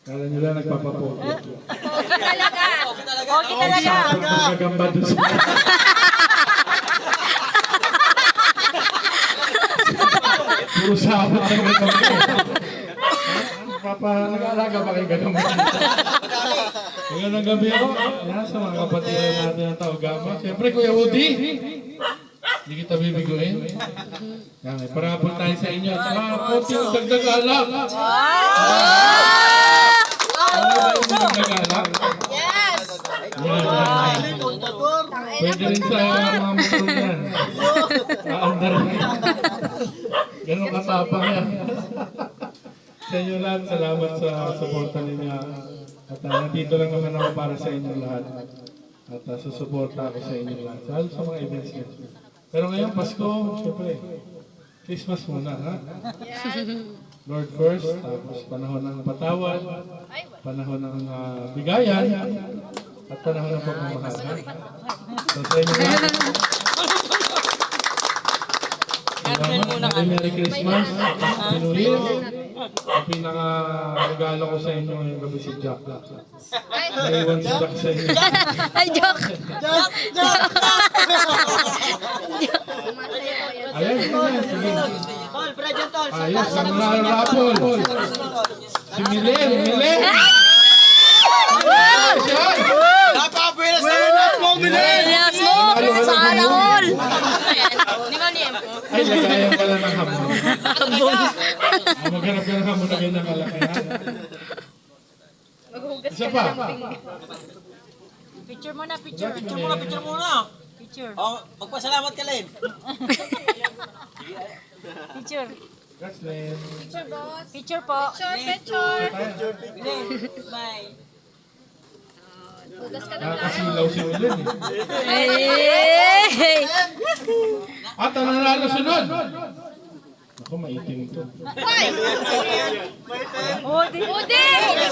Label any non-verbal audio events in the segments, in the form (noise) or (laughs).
Kala nila nagpapapoto. Talaga. Okay talaga. Nagagamba doon sa... Puro sabot sa mga. Papa, nag-aalaga ba kayo ganun? Magandang gabi ako. Yan, sa mga kapatid natin ng tao gama. Siyempre, Kuya Woody. Hindi kita bibiguin. Yan, may parapol tayo sa inyo. At saka, konting dagdag alak. Ano ba yung dagdag alak? Yes. Pwede rin sa mga motor yan. Aandar rin. Ganun katapang yan. sa inyo lahat, salamat sa suporta ninyo. At uh, nandito lang naman ako para sa inyo lahat. At uh, susuporta ako sa inyo lahat. Lalo sa mga events nyo. Pero ngayon, Pasko, syempre, Christmas muna, ha? Lord first, tapos panahon ng patawad, panahon ng uh, bigayan, at panahon ng pagmamahal. ha? So sa inyo (laughs) Salamat. Happy Merry Christmas. Happy New Year. Ang pinaka-regalo ko sa inyo ngayong gabi si Jack. Naiwan si Jack sa inyo. Ay, joke. Ayan, ayan, sige. Tol, present tol. Ayos, ang mga rapol. Si Milen, Milen. All. Di ba niya po? Ay, lagayan ka lang ng hamon. Ah, Maghanap ka ng hamon na ganyan kalaki. Isa pa. na ng pinggan. Picture muna, picture. Picture muna, picture muna. Picture. Oh, magpasalamat ka, Len. Picture. That's Len. Picture po. Picture, picture. Len, bye. Nakakasilaw si Milen eh. At ang nanalo sunod. Ako, maitim to. Udi! Udi!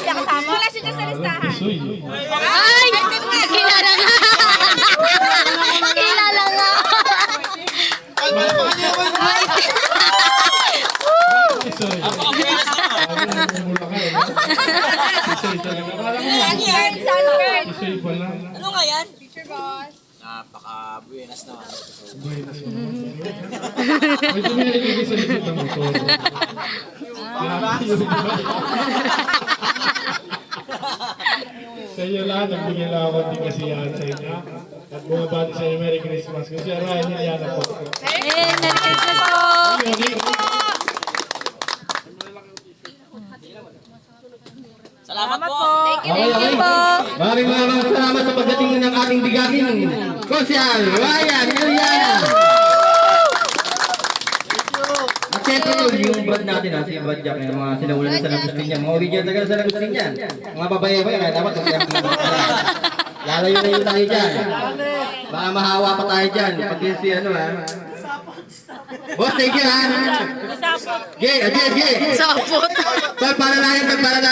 Siya kasama. Wala siya sa listahan. Ay! Kilala nga! Kilala nga! Tisoy. Sabi mo, mumula ka eh. Tisoy talaga. Akala ko, Sunburn! Sunburn! Tisoy pala. Ano nga yan? Napaka-buenas naman. Buenas mo. May tumiligay sa likod ng motor. Sa inyo lahat, nagbigay lang ako din kasiyahan sa inyo. At bumabati sa inyo, Merry Christmas. Kasi Ryan Iliana po. Eh, Merry Christmas po! Salamat Salamat po. po! Thank you, thank you po! Maraming maraming salamat sa pagdating ng ating bigating Kosyal, Ryan, Iliana. At syempre yun, yung brad natin ha, si Brad Jack, yung mga sinaulan na sa Lagustin niya, mga original talaga sa Lagustin niyan. Mga babae ba yan, dapat kaya Lalayo-layo tayo dyan. Baka mahawa pa tayo dyan. Pag yun si ano ha. Boss, thank you ha. Gay, Gay, Gay. Sapot! Pagpalalayan, pagpalalayan.